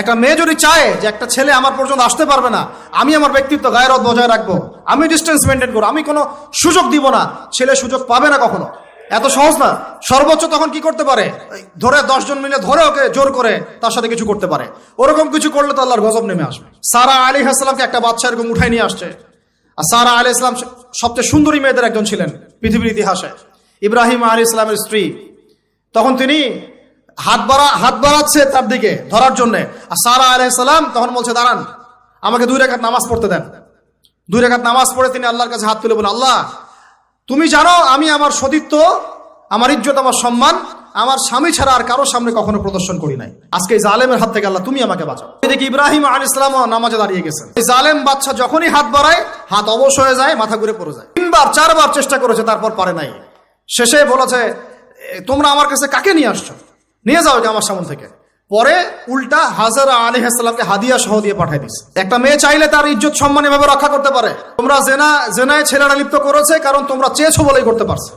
একটা মেয়ে যদি চায় যে একটা ছেলে আমার পর্যন্ত আসতে পারবে না, আমি আমার ব্যক্তিত্ব গায়েরত বজায় রাখব, আমি ডিস্টেন্স মেনটেন করব, আমি কোনো সুযোগ দিব না, ছেলে সুযোগ পাবে না কখনো। এত সহজ না। সর্বোচ্চ তখন কি করতে পারে? ধরে দশজন মিলে ধরে ওকে জোর করে তার সাথে কিছু করতে পারে। ওরকম কিছু করলে তো আল্লাহর গজব নেমে আসবে। সারা আলী হাসলামকে একটা বাচ্চা এরকম উঠাই নিয়ে আসছে। আর সারা আলী ইসলাম সবচেয়ে সুন্দরী মেয়েদের একজন ছিলেন পৃথিবীর ইতিহাসে। ইব্রাহিম আলী ইসলামের স্ত্রী। তখন তিনি হাত বাড়া, হাত বাড়াচ্ছে তার দিকে ধরার জন্য। আর সারা আলাইসালাম তখন বলছে, দাঁড়ান, আমাকে দুই রেখাত নামাজ পড়তে দেন। দুই রেখাত নামাজ পড়ে তিনি আল্লাহর কাছে হাত তুলে বলেন আল্লাহ, তুমি জানো আমি আমার সতীত্ব, আমার ইজ্জত, আমার সম্মান, আমার স্বামী ছাড়া আর কারোর সামনে কখনো প্রদর্শন করি নাই। আজকে এই জালেমের হাত থেকে আল্লাহ তুমি আমাকে বাঁচাও। এদিকে ইব্রাহিম আল ইসলাম নামাজে দাঁড়িয়ে গেছেন এই জালেম বাচ্চা যখনই হাত বাড়ায়, হাত অবশ হয়ে যায়, মাথা ঘুরে পড়ে যায়। তিনবার, চারবার চেষ্টা করেছে, তারপর পারে নাই। শেষে বলেছে তোমরা আমার কাছে কাকে নিয়ে আসছো? নিয়ে যাও এটা আমার সামন থেকে। পরে উল্টা হাজারা আলী হাসলামকে হাদিয়া সহ দিয়ে পাঠাই দিস একটা মেয়ে চাইলে তার ইজ্জত সম্মান এভাবে রক্ষা করতে পারে। তোমরা জেনা জেনায় ছেলেরা লিপ্ত করেছে, কারণ তোমরা চেয়েছো বলেই করতে পারছে।